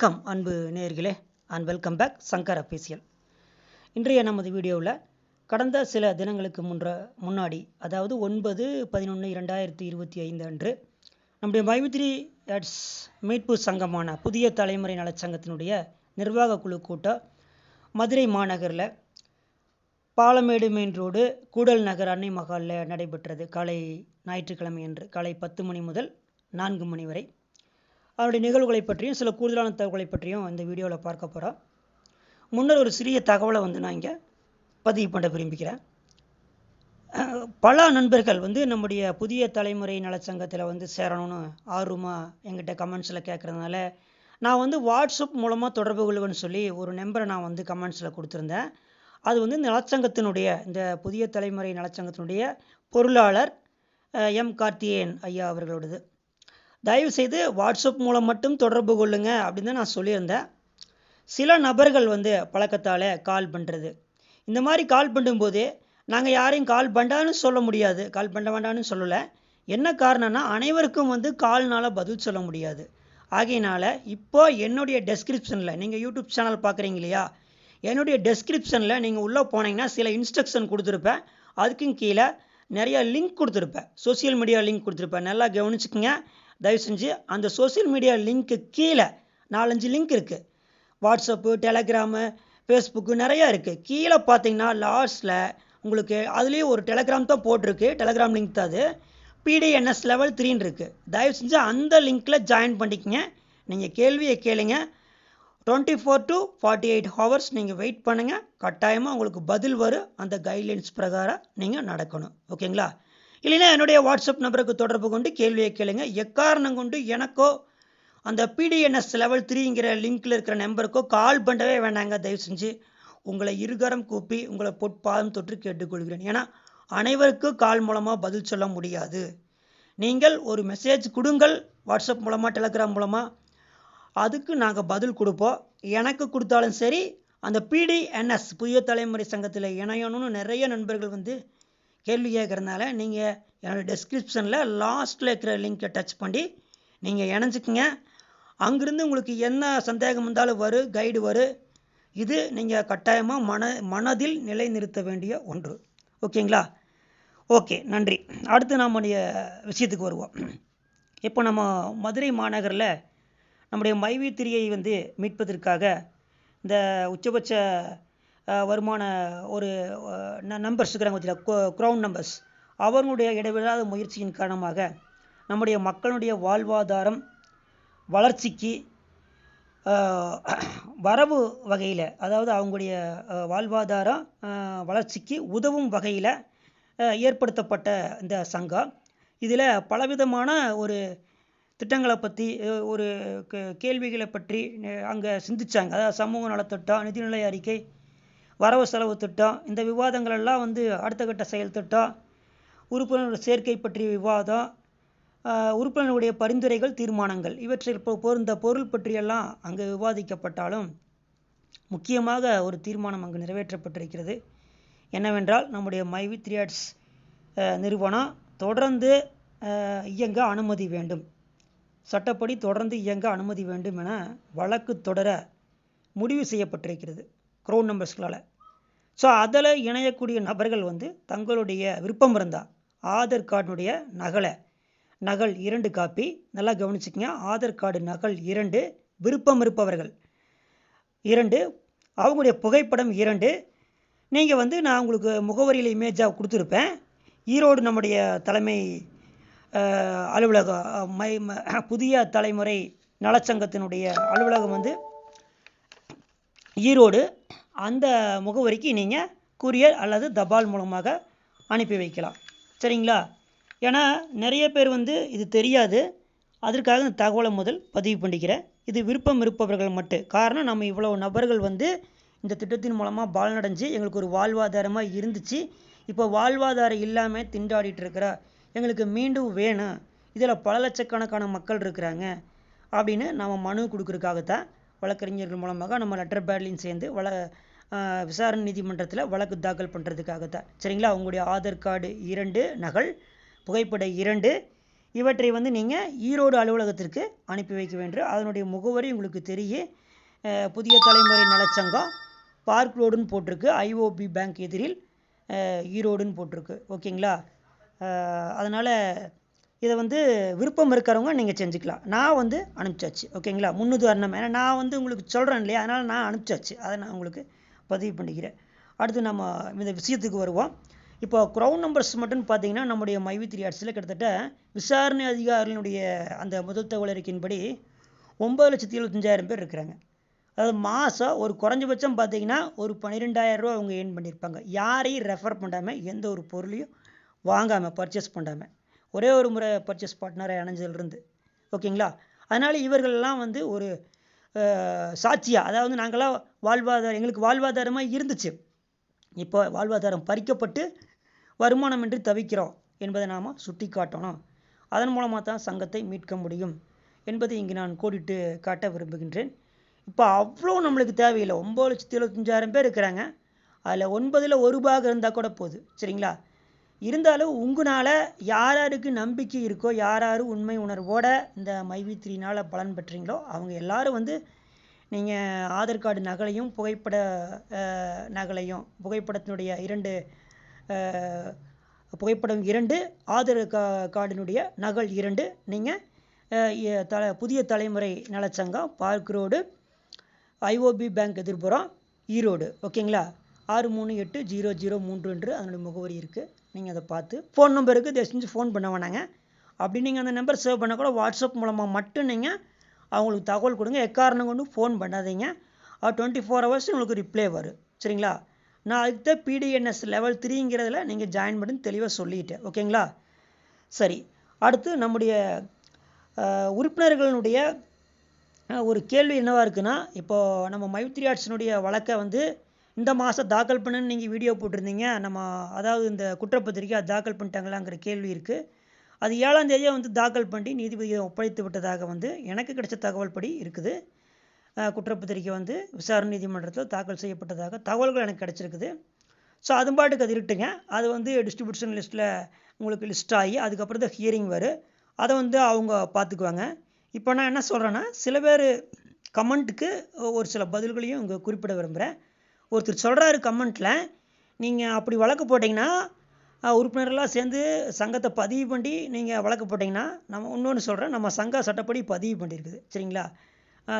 வணக்கம் அன்பு நேர்களே and welcome back Shankar official இன்றைய நமது வீடியோவில் கடந்த சில தினங்களுக்கு முன்ற முன்னாடி அதாவது ஒன்பது பதினொன்று இரண்டாயிரத்தி இருபத்தி ஐந்து அன்று நம்முடைய மைவித்ரி அட்ஸ் மீட்பு சங்கமான புதிய தலைமுறை நலச்சங்கத்தினுடைய நிர்வாக குழு கூட்டம் மதுரை மாநகரில் பாலமேடு மெயின் ரோடு கூடல் நகர் அன்னை மகாலில் நடைபெற்றது. காலை ஞாயிற்றுக்கிழமை அன்று காலை பத்து மணி முதல் நான்கு மணி வரை. அதனுடைய நிகழ்வுகளை பற்றியும் சில கூடுதலான தகவல்களை பற்றியும் இந்த வீடியோவில் பார்க்க போகிறோம் முன்னர் ஒரு சிறிய தகவலை வந்து நான் இங்கே பதிவு பண்ண விரும்புகிறேன். பல நண்பர்கள் வந்து நம்முடைய புதிய தலைமுறை நலச்சங்கத்தில் வந்து சேரணும்னு ஆர்வமாக எங்கிட்ட கமெண்ட்ஸில் கேட்குறதுனால நான் வந்து வாட்ஸ்அப் மூலமாக தொடர்பு கொள்வேன்னு சொல்லி ஒரு நம்பரை நான் வந்து கமெண்ட்ஸில் கொடுத்துருந்தேன். அது வந்து இந்த நலச்சங்கத்தினுடைய இந்த புதிய தலைமுறை நலச்சங்கத்தினுடைய பொருளாளர் எம் கார்த்திகேயன் ஐயா அவர்களோடது. தயவு செய்து வாட்ஸ்அப் மூலம் மட்டும் தொடர்பு கொள்ளுங்க அப்படின்னு தான் நான் சொல்லியிருந்தேன். சில நபர்கள் வந்து பழக்கத்தால் கால் பண்ணுறது இந்த மாதிரி கால் பண்ணும்போது நாங்கள் யாரையும் கால் பண்ணான்னு சொல்ல முடியாது. கால் பண்ண வேண்டாம்னு சொல்லலை. என்ன காரணம்னா அனைவருக்கும் வந்து கால்னால் பதில் சொல்ல முடியாது. ஆகையினால இப்போ என்னுடைய டெஸ்கிரிப்ஷனில் நீங்கள் யூடியூப் சேனல் பார்க்குறீங்க இல்லையா? என்னுடைய டெஸ்கிரிப்ஷனில் நீங்கள் உள்ளே போனீங்கன்னா சில இன்ஸ்ட்ரக்ஷன் கொடுத்துருப்பேன். அதுக்கும் கீழே நிறையா லிங்க் கொடுத்துருப்பேன். சோஷியல் மீடியா லிங்க் கொடுத்துருப்பேன். நல்லா கவனிச்சுக்கோங்க. தயவு செஞ்சு அந்த சோஷியல் மீடியா லிங்க்கு கீழே நாலஞ்சு லிங்க் இருக்குது வாட்ஸ்அப்பு டெலகிராமு ஃபேஸ்புக்கு நிறையா இருக்குது கீழே பார்த்தீங்கன்னா லாஸ்ட்டில் உங்களுக்கு அதுலேயும் ஒரு டெலகிராம் தான் போட்டிருக்கு. டெலகிராம் லிங்க் தான் அது. பிடிஎன்எஸ் லெவல் த்ரீன்னு இருக்குது தயவு செஞ்சு அந்த லிங்க்கில் ஜாயின் பண்ணிக்கங்க. நீங்கள் கேள்வியை கேளுங்க. Twenty four to forty eight hours நீங்கள் வெயிட் பண்ணுங்கள் கட்டாயமாக உங்களுக்கு பதில் வரும். அந்த கைட்லைன்ஸ் பிரகாரம் நீங்கள் நடக்கணும். ஓகேங்களா இல்லைன்னா என்னுடைய வாட்ஸ்அப் நம்பருக்கு தொடர்பு கொண்டு கேள்வியை கேளுங்க. எக்காரணம் கொண்டு எனக்கோ அந்த பிடிஎன்எஸ் லெவல் த்ரீங்கிற லிங்க்கில் இருக்கிற நம்பருக்கோ கால் பண்ணவே வேண்டாங்க. தயவு செஞ்சு உங்களை இருகரம் கூப்பி உங்களை பொற்பாதம் தொற்று கேட்டுக்கொள்கிறேன். ஏன்னா அனைவருக்கும் கால் மூலமாக பதில் சொல்ல முடியாது. நீங்கள் ஒரு மெசேஜ் கொடுங்கள். வாட்ஸ்அப் மூலமாக டெலகிராம் மூலமாக அதுக்கு நாங்கள் பதில் கொடுப்போம். எனக்கு கொடுத்தாலும் சரி அந்த பிடிஎன்எஸ் புதிய தலைமுறை சங்கத்தில் இணையணும்னு நிறைய நண்பர்கள் வந்து கேள்வி கேட்குறதுனால நீங்கள் என்னோடய டெஸ்கிரிப்ஷனில் லாஸ்ட்டில் இருக்கிற லிங்கை டச் பண்ணி நீங்கள் இணைஞ்சிக்கங்க. அங்கேருந்து உங்களுக்கு என்ன சந்தேகம் இருந்தாலும் வரும் கைடு வரும் இது நீங்கள் கட்டாயமாக மன மனதில் நிலைநிறுத்த வேண்டிய ஒன்று. ஓகேங்களா? ஓகே நன்றி. அடுத்து நம்முடைய விஷயத்துக்கு வருவோம். இப்போ நம்ம மதுரை மாநகரில் நம்முடைய மைவித்திரியை வந்து மீட்பதற்காக இந்த உச்சபட்ச வருமான ஒரு நம்பர்ஸ் இருக்கிறாங்க பார்த்தீங்களா க்ரௌன் நம்பர்ஸ் அவர்களுடைய இடைவிடாத முயற்சியின் காரணமாக நம்முடைய மக்களுடைய வாழ்வாதாரம் வளர்ச்சிக்கு வரவு வகையில் அதாவது அவங்களுடைய வாழ்வாதாரம் வளர்ச்சிக்கு உதவும் வகையில் ஏற்படுத்தப்பட்ட இந்த சங்கம். இதில் பலவிதமான ஒரு திட்டங்களை பற்றி ஒரு கே- கேள்விகளை பற்றி அங்கே சிந்திச்சாங்க. அதாவது சமூக நலத்திட்டம் நிதிநிலை அறிக்கை வரவு செலவு திட்டம் இந்த விவாதங்கள் எல்லாம் வந்து அடுத்த கட்ட செயல் திட்டம் உறுப்பினர்கள் சேர்க்கை பற்றிய விவாதம் உறுப்பினர்களுடைய பரிந்துரைகள் தீர்மானங்கள் இவற்றில் பொருந்த பொருள் பற்றியெல்லாம் அங்கு விவாதிக்கப்பட்டாலும் முக்கியமாக ஒரு தீர்மானம் அங்கு நிறைவேற்றப்பட்டிருக்கிறது. என்னவென்றால் நம்முடைய மைவி த்ரீயாட்ஸ் நிறுவனம் தொடர்ந்து இயங்க அனுமதி வேண்டும். சட்டப்படி தொடர்ந்து இயங்க அனுமதி வேண்டும் என வழக்கு தொடர முடிவு செய்யப்பட்டிருக்கிறது. க்ரௌட் நம்பர்ஸ்களால் ஸோ அதில் இணையக்கூடிய நபர்கள் வந்து தங்களுடைய விருப்பம் இருந்தால் ஆதார் கார்டினுடைய நகலை நகல் இரண்டு காப்பி நல்லா கவனிச்சுக்கங்க ஆதார் கார்டு நகல் இரண்டு விருப்பம் இருப்பவர்கள் இரண்டு அவங்களுடைய புகைப்படம் இரண்டு. நீங்கள் வந்து நான் உங்களுக்கு முகவரியில் இமேஜாக கொடுத்துருப்பேன். ஈரோடு நம்முடைய தலைமை அலுவலகம் மை ம- புதிய தலைமுறை நலச்சங்கத்தினுடைய அலுவலகம் வந்து ஈரோடு. அந்த முகவரிக்கு நீங்கள் கூரியர் அல்லது தபால் மூலமாக அனுப்பி வைக்கலாம். சரிங்களா? ஏன்னா நிறைய பேர் வந்து இது தெரியாது. அதற்காக இந்த தகவலை முதல் பதிவு பண்ணிக்கிறேன் இது விருப்பம் இருப்பவர்கள் மட்டும். காரணம் நம்ம இவ்வளோ நபர்கள் வந்து இந்த திட்டத்தின் மூலமாக பலனடைஞ்சு எங்களுக்கு ஒரு வாழ்வாதாரமாக இருந்துச்சு. இப்போ வாழ்வாதாரம் இல்லாமல் திண்டாடிட்டு இருக்கிற எங்களுக்கு மீண்டும் வேணும். இதில் பல லட்சக்கணக்கான மக்கள் இருக்கிறாங்க. அப்படின்னு நம்ம மனு கொடுக்குறதுக்காகத்தான் வழக்கறிஞர்கள் மூலமாக நம்ம லெட்டர் பேட்லையும் சேர்ந்து வள விசாரணை நீதிமன்றத்தில் வழக்கு தாக்கல் பண்ணுறதுக்காக தான் சரிங்களா? உங்களுடைய ஆதார் கார்டு இரண்டு நகல் புகைப்படம் இரண்டு. இவற்றை வந்து நீங்கள் ஈரோடு அலுவலகத்திற்கு அனுப்பி வைக்க வேண்டும். அதனுடைய முகவரி உங்களுக்கு தெரியும். புதிய தலைமுறை நலச்சங்கம் பார்க் ரோடுன்னு போட்டிருக்கு. ஐஓபி பேங்க் எதிரில் ஈரோடுன்னு போட்டிருக்கு. ஓகேங்களா? அதனால் இதை வந்து விருப்பம் இருக்கிறவங்க நீங்கள் செஞ்சுக்கலாம். நான் வந்து அனுப்பிச்சாச்சு. ஓகேங்களா? முன்னுதாரணம். ஏன்னா நான் வந்து உங்களுக்கு சொல்கிறேன் இல்லையா? அதனால் நான் அனுப்பிச்சாச்சு. அதை நான் உங்களுக்கு பதிவு பண்ணிக்கிறேன். அடுத்து நம்ம இந்த விஷயத்துக்கு வருவோம். இப்போ க்ரௌன் நம்பர்ஸ் மட்டும் பார்த்தீங்கன்னா நம்முடைய மைவி த்ரீ ஆர்ட்ஸில் கிட்டத்தட்ட விசாரணை அதிகாரிகளுடைய அந்த முதல் தகவல் அறிக்கையின்படி ஒம்பது லட்சத்தி எழுபத்தஞ்சாயிரம் பேர் இருக்கிறாங்க. அதாவது மாதம் ஒரு குறைஞ்சபட்சம் பார்த்தீங்கன்னா ஒரு 12000 ரூபா அவங்க ஏர்ன் பண்ணியிருப்பாங்க. யாரையும் ரெஃபர் பண்ணாமல் எந்த ஒரு பொருளையும் வாங்காமல் பர்ச்சேஸ் பண்ணாமல் ஒரே ஒரு முறை பர்ச்சேஸ் பார்ட்னராக அணைஞ்சதுலேருந்து ஓகேங்களா அதனால் இவர்கள்லாம் வந்து ஒரு சாட்சியாக அதாவது நாங்களாம் வாழ்வாதாரம் எங்களுக்கு வாழ்வாதாரமாக இருந்துச்சு. இப்போ வாழ்வாதாரம் பறிக்கப்பட்டு வருமானமின்றி தவிக்கிறோம் என்பதை நாம் சுட்டி காட்டணும் அதன் மூலமாக தான் சங்கத்தை மீட்க முடியும் என்பதை இங்கு நான் கோடிட்டு காட்ட விரும்புகின்றேன். இப்போ அவ்வளோ நம்மளுக்கு தேவையில்லை. ஒம்பது லட்சத்தி எழுபத்தஞ்சாயிரம் பேர் இருக்கிறாங்க. அதில் ஒன்பதில் ஒரு பாகம் இருந்தால் கூட போதும் சரிங்களா? இருந்தாலும் உங்களால் யார் யாருக்கு நம்பிக்கை இருக்கோ யார் யார் உண்மை உணர்வோட இந்த மைவித்திரினால் பலன் பெற்றீங்களோ அவங்க எல்லாரும் வந்து நீங்கள் ஆதார் கார்டு நகலையும் புகைப்பட நகலையும் புகைப்படத்தினுடைய இரண்டு புகைப்படம் இரண்டு ஆதார் கா கார்டினுடைய நகல் இரண்டு நீங்கள் தல புதிய தலைமுறை நலச்சங்கம் பார்க் ரோடு ஐஓபி பேங்க் எதிர்புறம் ஈரோடு ஓகேங்களா? ஆறு மூணு எட்டு ஜீரோ ஜீரோ மூன்று என்று அதனுடைய முகவரி இருக்குது நீங்கள் அதை பார்த்து ஃபோன் நம்பருக்கு தயவு செஞ்சு ஃபோன் பண்ண வேணாங்க. அப்படி நீங்கள் அந்த நம்பர் சேவ் பண்ண கூட வாட்ஸ்அப் மூலமாக மட்டும் நீங்கள் அவங்களுக்கு தகவல் கொடுங்க. எக்காரணம் கொண்டு ஃபோன் பண்ணாதீங்க. டுவெண்ட்டி ஃபோர் ஹவர்ஸ் உங்களுக்கு ரிப்ளை வரும். சரிங்களா? நான் அதுக்கு தான் பிடிஎன்எஸ் லெவல் த்ரீங்கிறதுல நீங்கள் ஜாயின் பண்ணி தெளிவாக சொல்லிட்டேன். ஓகேங்களா சரி. அடுத்து நம்முடைய உறுப்பினர்களுடைய ஒரு கேள்வி என்னவாக இருக்குன்னா இப்போது நம்ம மைத்ரி ஆர்ட்ஸினுடைய வழக்கை வந்து இந்த மாதம் தாக்கல் பண்ணுன்னு நீங்கள் வீடியோ போட்டிருந்தீங்க. நம்ம அதாவது இந்த குற்றப்பத்திரிக்கை அது தாக்கல் பண்ணிட்டாங்களாங்கிற கேள்வி இருக்குது அது ஏழாம் தேதியாக வந்து தாக்கல் பண்ணி நீதிபதியை ஒப்படைத்து விட்டதாக வந்து எனக்கு கிடைச்ச தகவல் படி இருக்குது. குற்றப்பத்திரிக்கை வந்து விசாரணை நீதிமன்றத்தில் தாக்கல் செய்யப்பட்டதாக தகவல்கள் எனக்கு கிடச்சிருக்குது. ஸோ அது பாட்டுக்கு அது இருட்டுங்க. அது வந்து டிஸ்ட்ரிபியூஷன் லிஸ்ட்டில் உங்களுக்கு லிஸ்ட் ஆகி அதுக்கப்புறம் தான் ஹியரிங் வரும். அதை வந்து அவங்க பார்த்துக்குவாங்க. இப்போ நான் என்ன சொல்கிறேன்னா சில பேர் கமெண்ட்டுக்கு ஒரு சில பதில்களையும் இங்கே குறிப்பிட விரும்புகிறேன் ஒருத்தர் சொல்கிறாரு கமெண்ட்டில் நீங்கள் அப்படி வழக்கு போட்டிங்கன்னா உறுப்பினர்களாக சேர்ந்து சங்கத்தை பதிவு பண்ணி நீங்கள் வழக்கு போட்டிங்கன்னா நம்ம இன்னொன்று சொல்கிறேன் நம்ம சங்க சட்டப்படி பதிவு பண்ணியிருக்குது சரிங்களா?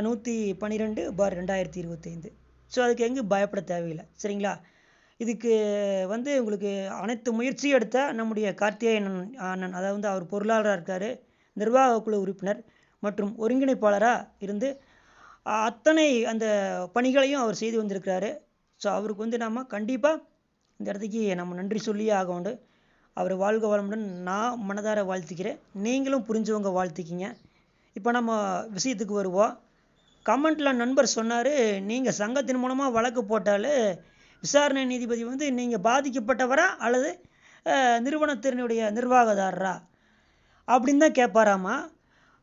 நூற்றி பன்னிரெண்டு பார் ரெண்டாயிரத்தி இருபத்தைந்து. ஸோ அதுக்கு எங்கேயும் பயப்பட தேவையில்லை. சரிங்களா? இதுக்கு வந்து உங்களுக்கு அனைத்து முயற்சியும் எடுத்த நம்முடைய கார்த்திகேயன் அண்ணன் அதாவது வந்து அவர் பொருளாளராக இருக்கார் நிர்வாக குழு உறுப்பினர் மற்றும் ஒருங்கிணைப்பாளராக இருந்து அத்தனை அந்த பணிகளையும் அவர் செய்து வந்திருக்கிறாரு. ஸோ அவருக்கு வந்து நம்ம கண்டிப்பாக இந்த இடத்துக்கு நம்ம நன்றி சொல்லியே ஆக உண்டு அவர் வாழ்க வளமுடன் நான் மனதார வாழ்த்துக்கிறேன். நீங்களும் புரிஞ்சவங்க வாழ்த்திக்கிங்க. இப்போ நம்ம விஷயத்துக்கு வருவோம். கமெண்ட்டில் நண்பர் சொன்னார் நீங்கள் சங்கத்தின் மூலமாக வழக்கு போட்டாலே விசாரணை நீதிபதி வந்து நீங்கள் பாதிக்கப்பட்டவரா அல்லது நிறுவனத்தினுடைய நிர்வாகதாரரா? அப்படின்னு தான் கேட்பாராமா?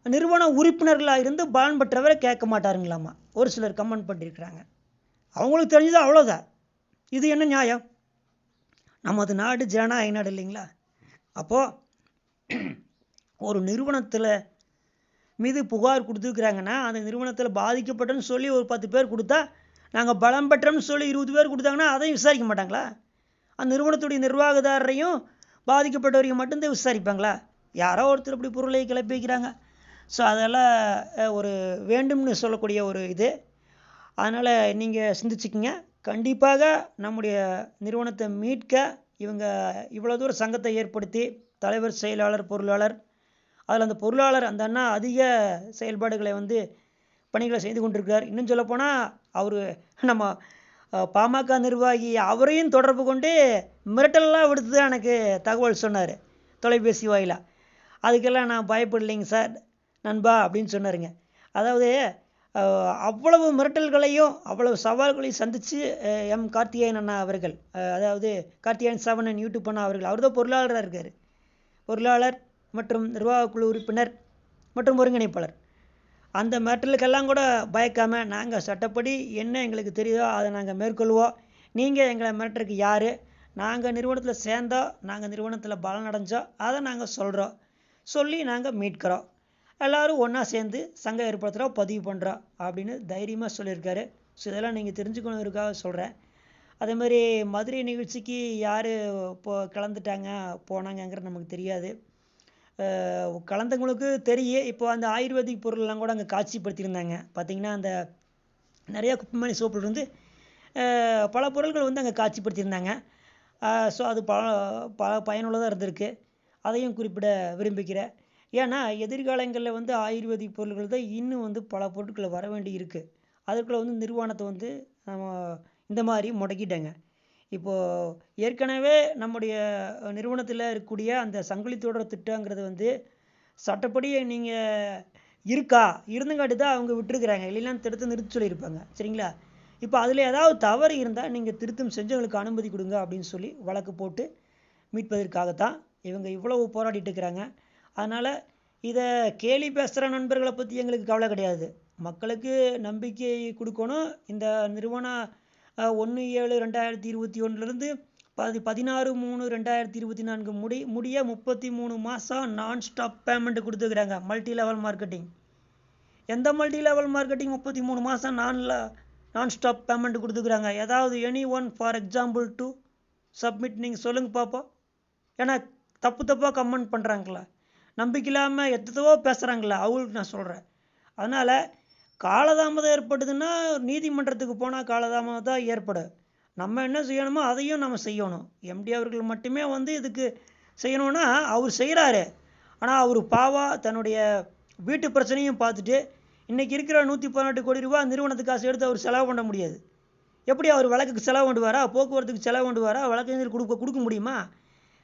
நிறுவன உறுப்பினர்களாக இருந்து பலன் பெற்றவரை கேட்க மாட்டாருங்களாமா? ஒரு சிலர் கமெண்ட் பண்ணியிருக்கிறாங்க அவங்களுக்கு தெரிஞ்சது அவ்வளோதான் இது என்ன நியாயம்? நமது நாடு ஜனநாயக நாடு இல்லைங்களா? அப்போது ஒரு நிறுவனத்தில் மீது புகார் கொடுத்துருக்குறாங்கன்னா அந்த நிறுவனத்தில் பாதிக்கப்பட்டோன்னு சொல்லி ஒரு பத்து பேர் கொடுத்தா நாங்கள் பலம் பெற்றோம்னு சொல்லி இருபது பேர் கொடுத்தாங்கன்னா அதையும் விசாரிக்க மாட்டாங்களா? அந்த நிறுவனத்துடைய நிர்வாகதாரரையும் பாதிக்கப்பட்டவரையும் மட்டும்தான் விசாரிப்பாங்களா? யாரோ ஒருத்தர் இப்படி பொருளை கிளப்பி வைக்கிறாங்க. ஸோ அதெல்லாம் ஒரு வேண்டும்னு சொல்லக்கூடிய ஒரு இது. அதனால் நீங்கள் சிந்திச்சுக்கிங்க. கண்டிப்பாக நம்முடைய நிறுவனத்தை மீட்க இவங்க இவ்வளோ தூரம் சங்கத்தை ஏற்படுத்தி தலைவர் செயலாளர் பொருளாளர் அதில் அந்த பொருளாளர் அந்த அண்ணா அதிக செயல்பாடுகளை வந்து பணிகளை செய்து கொண்டிருக்கிறார். இன்னும் சொல்லப்போனால் அவர் நம்ம பாமக நிர்வாகி அவரையும் தொடர்பு கொண்டு மிரட்டல்லாம் விடுத்து தான் எனக்கு தகவல் சொன்னார் தொலைபேசி வாயிலாக அதுக்கெல்லாம் நான் பயப்படலைங்க சார் நண்பா அப்படின்னு சொன்னாருங்க. அதாவது அவ்வளவு மிரட்டல்களையும் அவ்வளவு சவால்களையும் சந்தித்து எம். கார்த்திகேயன் அண்ணா அவர்கள் அதாவது கார்த்திகேயன் சவணன் யூடியூப் அண்ணா அவர்கள் அவர் தான் பொருளாளராக இருக்கார். பொருளாளர் மற்றும் நிர்வாகக்குழு உறுப்பினர் மற்றும் ஒருங்கிணைப்பாளர். அந்த மிரட்டலுக்கெல்லாம் கூட பயக்காமல் நாங்கள் சட்டப்படி என்ன எங்களுக்கு தெரியுதோ அதை நாங்கள் மேற்கொள்வோம். நீங்கள் எங்களை மிரட்டுறதுக்கு யார்? நாங்கள் நிறுவனத்தில் சேர்ந்தோம் நாங்கள் நிறுவனத்தில் பலனடைஞ்சோம் அதை நாங்கள் சொல்கிறோம் சொல்லி நாங்கள் மீட்கிறோம். எல்லாரும் ஒன்றா சேர்ந்து சங்கம் ஏற்படுத்துகிறா பதிவு பண்ணுறோம் அப்படின்னு தைரியமாக சொல்லியிருக்காரு. ஸோ இதெல்லாம் நீங்கள் தெரிஞ்சுக்கணுங்கிறதுக்காக சொல்கிறேன் அதே மாதிரி மதுரை நிகழ்ச்சிக்கு யார் இப்போ கலந்துட்டாங்க போனாங்கங்கிறது நமக்கு தெரியாது. கலந்தவங்களுக்கு தெரியும் இப்போ அந்த ஆயுர்வேதிக் பொருள்லாம் கூட அங்கே காட்சிப்படுத்தியிருந்தாங்க. பார்த்தீங்கன்னா அந்த நிறையா குப்பைமணி சோப்பில் இருந்து பல பொருட்கள் வந்து அங்கே காட்சிப்படுத்தியிருந்தாங்க. ஸோ அது பல பல பயனுள்ளதாக இருந்திருக்கு. அதையும் குறிப்பிட விரும்புகிறேன். ஏன்னா எதிர்காலங்களில் வந்து ஆயுர்வேதிக் பொருட்கள் தான் இன்னும் வந்து பல பொருட்கள் வர வேண்டி இருக்குது அதுக்குள்ளே வந்து நிறுவனத்தை வந்து நம்ம இந்த மாதிரி முடக்கிட்டாங்க. இப்போது ஏற்கனவே நம்முடைய நிறுவனத்தில் இருக்கக்கூடிய அந்த சங்கிலி தொடர் திட்டங்கிறது வந்து சட்டப்படி நீங்கள் இருக்கா? இருந்தங்காட்டி தான் அவங்க விட்டுருக்குறாங்க. இல்லைன்னா திருத்த நிறுத்தி சொல்லியிருப்பாங்க. சரிங்களா? இப்போ அதில் ஏதாவது தவறு இருந்தால் நீங்கள் திருத்தம் செஞ்சவங்களுக்கு அனுமதி கொடுங்க அப்படின்னு சொல்லி வழக்கு போட்டு மீட்பதற்காகத்தான் இவங்க இவ்வளவு போராடிட்டு இருக்கிறாங்க. அதனால் இதை கேலி பேசுகிற நண்பர்களை பற்றி எங்களுக்கு கவலை கிடையாது. மக்களுக்கு நம்பிக்கை கொடுக்கணும். இந்த நிறுவனம் ஒன்று ஏழு ரெண்டாயிரத்தி இருபத்தி ஒன்றுலேருந்து பதி பதினாறு மூணு ரெண்டாயிரத்தி இருபத்தி நான்கு முடி முடிய முப்பத்தி மூணு மாதம் நான் ஸ்டாப் பேமெண்ட் கொடுத்துக்கிறாங்க மல்டி லெவல் மார்க்கெட்டிங் எந்த மல்டி லெவல் மார்க்கெட்டிங் முப்பத்தி மூணு மாதம் நான்ல நான் ஸ்டாப் பேமெண்ட் கொடுத்துக்கிறாங்க ஏதாவது any one for example to submit நீங்கள் சொல்லுங்கள் பார்ப்போம் ஏன்னா தப்பு தப்பாக கமெண்ட் பண்ணுறாங்களா நம்பிக்கை இல்லாமல் எத்தவோ பேசுகிறாங்களே அவங்களுக்கு நான் சொல்கிறேன் அதனால் காலதாமதம் ஏற்படுதுன்னா நீதிமன்றத்துக்கு போனால் காலதாமதம் தான் ஏற்படும். நம்ம என்ன செய்யணுமோ அதையும் நம்ம செய்யணும். எம்டி அவர்கள் மட்டுமே வந்து இதுக்கு செய்யணும்னா அவர் செய்கிறாரு ஆனால் அவர் பாவா தன்னுடைய வீட்டு பிரச்சனையும் பார்த்துட்டு இன்றைக்கி இருக்கிற நூற்றி பதினெட்டு கோடி ரூபா நிறுவனத்துக்கு காசு எடுத்து அவர் செலவு பண்ண முடியாது. எப்படி அவர் வழக்குக்கு செலவு பண்ணுவாரா? போக்குவரத்துக்கு செலவு பண்ணுவாரா? வழக்கறிஞர் கொடுக்க கொடுக்க முடியுமா?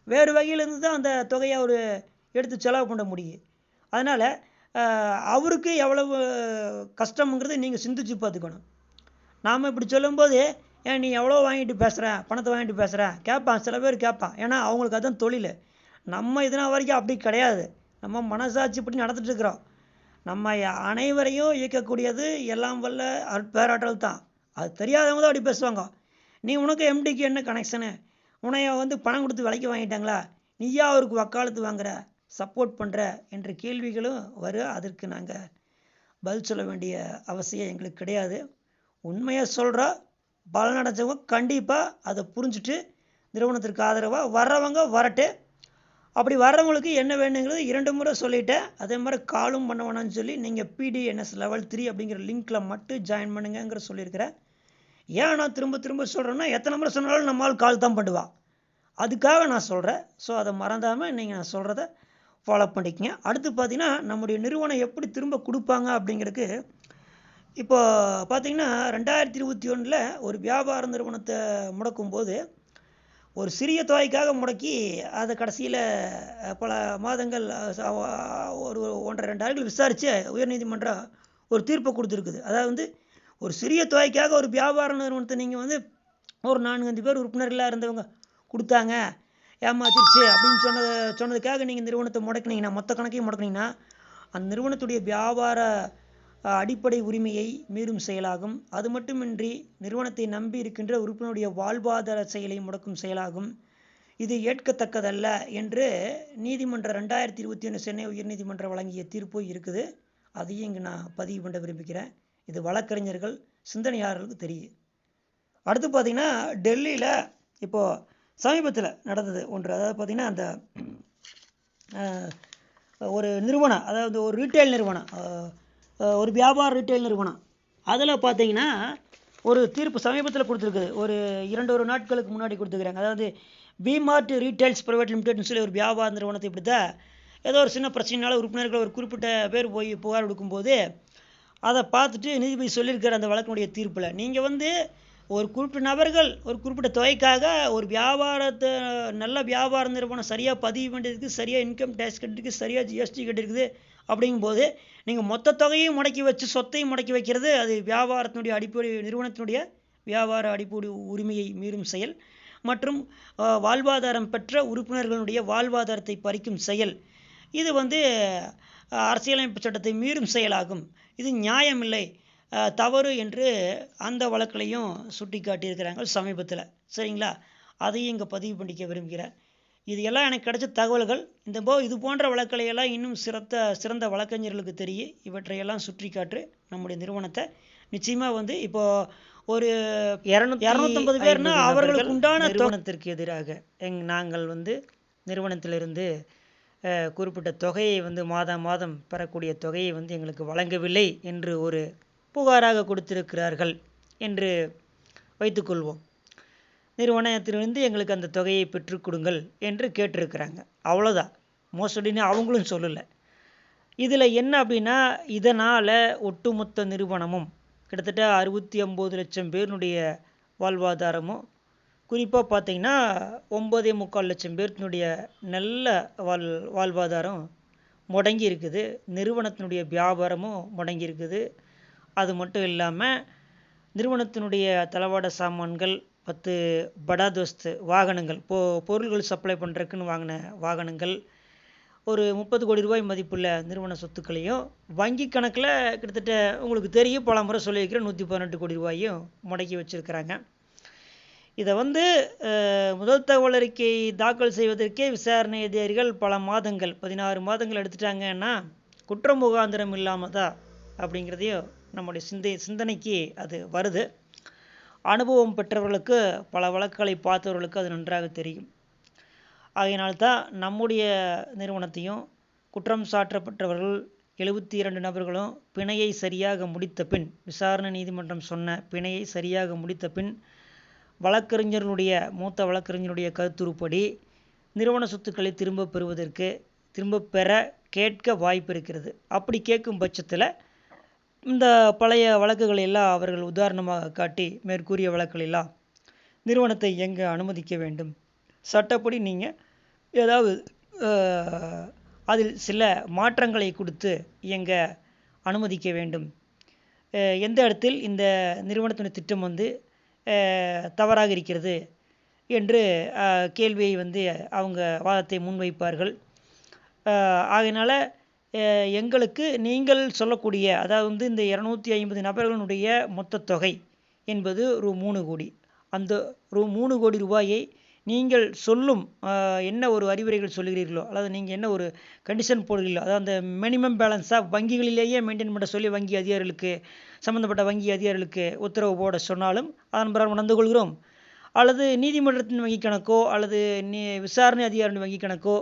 வேறு வகையிலேருந்து தான் அந்த தொகையை அவர் எடுத்து செலவு பண்ண முடியும் அதனால் அவருக்கு எவ்வளவு கஷ்டம்ங்கிறத நீங்கள் சிந்திச்சு பார்த்துக்கணும். நாம் இப்படி சொல்லும்போது ஏன் நீ எவ்வளோ வாங்கிட்டு பேசுகிற பணத்தை வாங்கிட்டு பேசுகிற கேட்பான். சில பேர் கேட்பான். ஏன்னா அவங்களுக்கு அதுதான் தொழில். நம்ம இதனா வரைக்கும் அப்படி கிடையாது. நம்ம மனசாட்சி படி நடந்துட்டு இருக்கிறோம் நம்ம அனைவரையும் இயக்கக்கூடியது எல்லாம் வல்ல பேராற்றல் தான். அது தெரியாதவங்க தான் அப்படி பேசுவாங்க. நீ உனக்கு எம்டிக்கு என்ன கனெக்ஷனு உன்னைய வந்து பணம் கொடுத்து விலைக்கு வாங்கிட்டாங்களா? நீயா அவருக்கு வக்காலத்து வாங்குற? சப்போர்ட் பண்ணுற என்ற கேள்விகளும் வரும் அதற்கு நாங்கள் பதில் சொல்ல வேண்டிய அவசியம் எங்களுக்கு கிடையாது. உண்மையாக சொல்கிறோம் பலனடைஞ்சவங்க கண்டிப்பாக அதை புரிஞ்சுட்டு நிறுவனத்திற்கு ஆதரவாக வர்றவங்க வரட்டு. அப்படி வர்றவங்களுக்கு என்ன வேணுங்கிறது இரண்டு முறை சொல்லிட்டேன். அதே மாதிரி காலும் பண்ண வேணாம்னு சொல்லி நீங்கள் பிடிஎன்எஸ் லெவல் த்ரீ அப்படிங்கிற லிங்க்கில் மட்டும் ஜாயின் பண்ணுங்கிற சொல்லியிருக்கிறேன். ஏன் நான் திரும்ப திரும்ப சொல்கிறேன்னா எத்தனை முறை சொன்னாலும் நம்மால் கால் தான் பண்ணுவா. அதுக்காக நான் சொல்கிறேன் ஸோ அதை மறந்தாமல் நீங்கள் நான் சொல்கிறத ஃபாலோ பண்ணிக்கங்க. அடுத்து பார்த்தீங்கன்னா நம்முடைய நிறுவனம் எப்படி திரும்ப கொடுப்பாங்க அப்படிங்கிறதுக்கு இப்போ பார்த்தீங்கன்னா ரெண்டாயிரத்தி இருபத்தி ஒன்றில் ஒரு வியாபார நிறுவனத்தை முடக்கும்போது ஒரு சிறிய தொகைக்காக முடக்கி அதை கடைசியில் பல மாதங்கள் ஒரு ஒன்றரை ரெண்டு ஆண்டுகள் விசாரித்து உயர்நீதிமன்றம் ஒரு தீர்ப்பை கொடுத்துருக்குது. அதாவது வந்து ஒரு சிறிய தொகைக்காக ஒரு வியாபார நிறுவனத்தை நீங்கள் வந்து ஒரு நான்கு அஞ்சு பேர் உறுப்பினர்களாக இருந்தவங்க கொடுத்தாங்க. ஏமாத்திருச்சு அப்படின்னு சொன்னது சொன்னதுக்காக நீங்கள் நிறுவனத்தை முடக்கினீங்கன்னா மொத்த கணக்கையும் முடக்கினீங்கன்னா அந்த நிறுவனத்துடைய வியாபார அடிப்படை உரிமையை மீறும் செயலாகும். அது மட்டுமின்றி நிறுவனத்தை நம்பி இருக்கின்ற உறுப்பினருடைய வாழ்வாதார செயலை முடக்கும் செயலாகும். இது ஏற்கத்தக்கதல்ல என்று நீதிமன்ற ரெண்டாயிரத்தி இருபத்தி ஒன்று சென்னை உயர்நீதிமன்றம் வழங்கிய தீர்ப்பு இருக்குது. அதையும் இங்கே நான் பதிவு பண்ண விரும்புகிறேன். இது வழக்கறிஞர்கள் சிந்தனையாளர்களுக்கு தெரியும். அடுத்து பார்த்தீங்கன்னா டெல்லியில் இப்போது சமீபத்தில் நடந்தது ஒன்று. அதாவது பார்த்திங்கன்னா அந்த ஒரு நிறுவனம் அதாவது ஒரு ரீட்டைல் நிறுவனம் ஒரு வியாபார ரீட்டைல் நிறுவனம். அதில் பார்த்தீங்கன்னா ஒரு தீர்ப்பு சமீபத்தில் கொடுத்துருக்குது. ஒரு இரண்டு ஒரு நாட்களுக்கு முன்னாடி கொடுத்துருக்குறாங்க. அதாவது பிமார்ட் ரீட்டைல்ஸ் ப்ரைவேட் லிமிடெட்னு சொல்லி ஒரு வியாபார நிறுவனத்தை இப்படி தான் ஏதோ ஒரு சின்ன பிரச்சனைனால உறுப்பினர்கள் ஒரு குறிப்பிட்ட பேர் போய் புகார் கொடுக்கும்போது அதை பார்த்துட்டு நீதிபதி சொல்லியிருக்கிற அந்த வழக்கினுடைய தீர்ப்பில். நீங்கள் வந்து ஒரு குறிப்பிட்ட நபர்கள் ஒரு குறிப்பிட்ட தொகைக்காக ஒரு வியாபாரத்தை நல்ல வியாபார நிறுவனம் சரியாக பதிவு வேண்டியதுக்கு சரியாக இன்கம் டேக்ஸ் கட்டிருக்கு சரியாக ஜிஎஸ்டி கட்டிருக்குது அப்படிங்கும்போது நீங்கள் மொத்த தொகையும் முடக்கி வச்சு சொத்தையும் முடக்கி வைக்கிறது அது வியாபாரத்தினுடைய அடிப்படை நிறுவனத்தினுடைய வியாபார அடிப்படை உரிமையை மீறும் செயல். மற்றும் வாழ்வாதாரம் பெற்ற உறுப்பினர்களுடைய வாழ்வாதாரத்தை பறிக்கும் செயல். இது வந்து அரசியலமைப்பு சட்டத்தை மீறும் செயலாகும். இது நியாயமில்லை. தவறு என்று அந்த வழக்கிலையும் சுட்டி காட்டியிருக்கிறாங்க சமீபத்தில். சரிங்களா? அதையும் இங்கே பதிவு பண்ணிக்க விரும்புகிறேன். இது எல்லாம் எனக்கு கிடைச்ச தகவல்கள். இந்த போ இது போன்ற வழக்குகளை எல்லாம் இன்னும் சிறந்த சிறந்த வழக்கறிஞர்களுக்கு தெரிய இவற்றையெல்லாம் சுற்றி காட்டு நம்முடைய நிறுவனத்தை. நிச்சயமாக வந்து இப்போ ஒரு இரநூத்தி இரநூத்தம்பது பேர்னா அவர்களுக்கு உண்டான நிறுவனத்திற்கு எதிராக எங் நாங்கள் வந்து நிறுவனத்திலிருந்து குறிப்பிட்ட தொகையை வந்து மாதம் மாதம் பெறக்கூடிய தொகையை வந்து எங்களுக்கு வழங்கவில்லை என்று ஒரு புகாராக கொடுத்திருக்கிறார்கள் என்று வைத்துக்கொள்வோம். நிறுவனத்திலிருந்து எங்களுக்கு அந்த தொகையை பெற்றுக் கொடுங்கள் என்று கேட்டிருக்கிறாங்க. அவ்வளோதான் மோசடின்னு அவங்களும் சொல்லலை. இதில் என்ன அப்படின்னா இதனால் ஒட்டுமொத்த நிறுவனமும் கிட்டத்தட்ட அறுபத்தி ஒம்பது லட்சம் பேருனுடைய வாழ்வாதாரமும் குறிப்பாக பார்த்திங்கன்னா ஒம்பதே முக்கால் லட்சம் பேர்த்தினுடைய நல்ல வாழ் வாழ்வாதாரம் முடங்கி இருக்குது. நிறுவனத்தினுடைய வியாபாரமும் முடங்கி இருக்குது. அது மட்டும் இல்லாமல் நிறுவனத்தினுடைய தளவாட சாமான்கள் பத்து படாதோஸ்து வாகனங்கள் பொ பொருள்கள் சப்ளை பண்ணுறதுக்குன்னு வாங்கின வாகனங்கள் ஒரு முப்பது கோடி ரூபாய் மதிப்புள்ள நிறுவன சொத்துக்களையும் வங்கி கணக்கில் கிட்டத்தட்ட உங்களுக்கு தெரியும் பல முறை சொல்லியிருக்கிற நூற்றி பதினெட்டு கோடி ரூபாயும் முடக்கி வச்சுருக்கிறாங்க. இதை வந்து முதல் தகவல் அறிக்கை தாக்கல் செய்வதற்கே விசாரணை அதிகாரிகள் பல மாதங்கள் பதினாறு மாதங்கள் எடுத்துட்டாங்கன்னா குற்றம் முகாந்திரம் இல்லாமல் தான் அப்படிங்கிறதையும் நம்முடைய சிந்தை சிந்தனைக்கு அது வருது. அனுபவம் பெற்றவர்களுக்கு பல வழக்குகளை பார்த்தவர்களுக்கு அது நன்றாக தெரியும். ஆகையினால்தான் நம்முடைய நிறுவனத்தையும் குற்றம் சாற்றப்பட்டவர்கள் எழுபத்தி இரண்டு நபர்களும் பிணையை சரியாக முடித்த பின் விசாரணை நீதிமன்றம் சொன்ன பிணையை சரியாக முடித்த பின் வழக்கறிஞர்களுடைய மூத்த வழக்கறிஞருடைய கருத்துருப்படி நிறுவன சொத்துக்களை திரும்பப் பெறுவதற்கு திரும்பப் பெற கேட்க வாய்ப்பு இருக்கிறது. அப்படி கேட்கும் பட்சத்தில் இந்த பழைய வழக்குகளை எல்லாம் அவர்கள் உதாரணமாக காட்டி மேற்கூறிய வழக்குகளெல்லாம் நிறுவனத்தை எங்கே அனுமதிக்க வேண்டும். சட்டப்படி நீங்கள் ஏதாவது அதில் சில மாற்றங்களை கொடுத்து எங்க அனுமதிக்க வேண்டும். எந்த இடத்தில் இந்த நிறுவனத்தினுடைய திட்டம் வந்து தவறாக இருக்கிறது என்று கேள்வியை வந்து அவங்க வாதத்தை முன்வைப்பார்கள். அஹ், ஆகையினால எங்களுக்கு நீங்கள் சொல்லக்கூடிய அதாவது வந்து இந்த இரநூத்தி ஐம்பது நபர்களுடைய மொத்த தொகை என்பது ரூ மூணு கோடி. அந்த ரூ மூணு கோடி ரூபாயை நீங்கள் சொல்லும் என்ன ஒரு அறிவுரைகள் சொல்கிறீர்களோ அல்லது நீங்கள் என்ன ஒரு கண்டிஷன் போடுகிறீர்களோ அதாவது அந்த மினிமம் பேலன்ஸாக வங்கிகளிலேயே மெயின்டைன் பண்ண சொல்லி வங்கி அதிகாரிகளுக்கு சம்பந்தப்பட்ட வங்கி அதிகாரிகளுக்கு உத்தரவு போட சொன்னாலும் அதன் பிறகு நடந்து கொள்கிறோம். அல்லது நீதிமன்றத்தின் வங்கி கணக்கோ அல்லது நீ விசாரணை அதிகாரியின் வங்கி கணக்கோ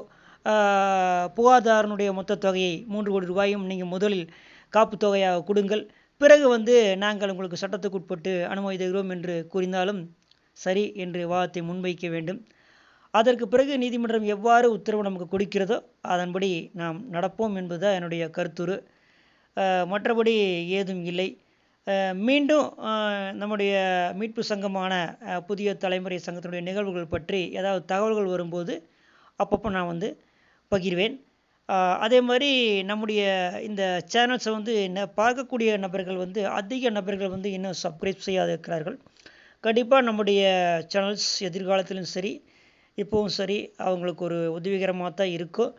புகார்தாரனுடைய மொத்த தொகையை மூன்று கோடி ரூபாயும் நீங்கள் முதலில் காப்பு தொகையாக கொடுங்கள். பிறகு வந்து நாங்கள் உங்களுக்கு சட்டத்துக்கு உட்பட்டு அனுமதி தருகிறோம் என்று கூறினாலும் சரி என்று வாதத்தை முன்வைக்க வேண்டும். அதற்கு பிறகு நீதிமன்றம் எவ்வாறு உத்தரவு நமக்கு கொடுக்கிறதோ அதன்படி நாம் நடப்போம் என்பதுதான் என்னுடைய கருத்துரு. மற்றபடி ஏதும் இல்லை. மீண்டும் நம்முடைய மீட்பு சங்கமான புதிய தலைமுறை சங்கத்தினுடைய நிகழ்வுகள் பற்றி ஏதாவது தகவல்கள் வரும்போது அப்பப்போ நான் வந்து பகிர்வேன். அதே மாதிரி நம்முடைய இந்த சேனல்ஸை வந்து என்ன பார்க்கக்கூடிய நபர்கள் வந்து அதிக நபர்கள் வந்து இன்னும் சப்ஸ்கிரைப் செய்யாத இருக்கிறார்கள். கண்டிப்பாக நம்முடைய சேனல்ஸ் எதிர்காலத்திலும் சரி இப்போவும் சரி அவங்களுக்கு ஒரு உதவிகரமாக தான் இருக்கும்.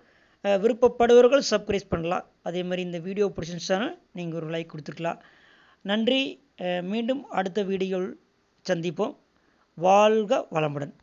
விருப்பப்படுபவர்கள் சப்ஸ்கிரைப் பண்ணலாம். அதே மாதிரி இந்த வீடியோ பிடிச்சிருந்துச்சுன்னா நீங்கள் ஒரு லைக் கொடுத்துருக்கலாம் நன்றி. மீண்டும் அடுத்த வீடியோவில் சந்திப்போம். வாழ்க வளமுடன்.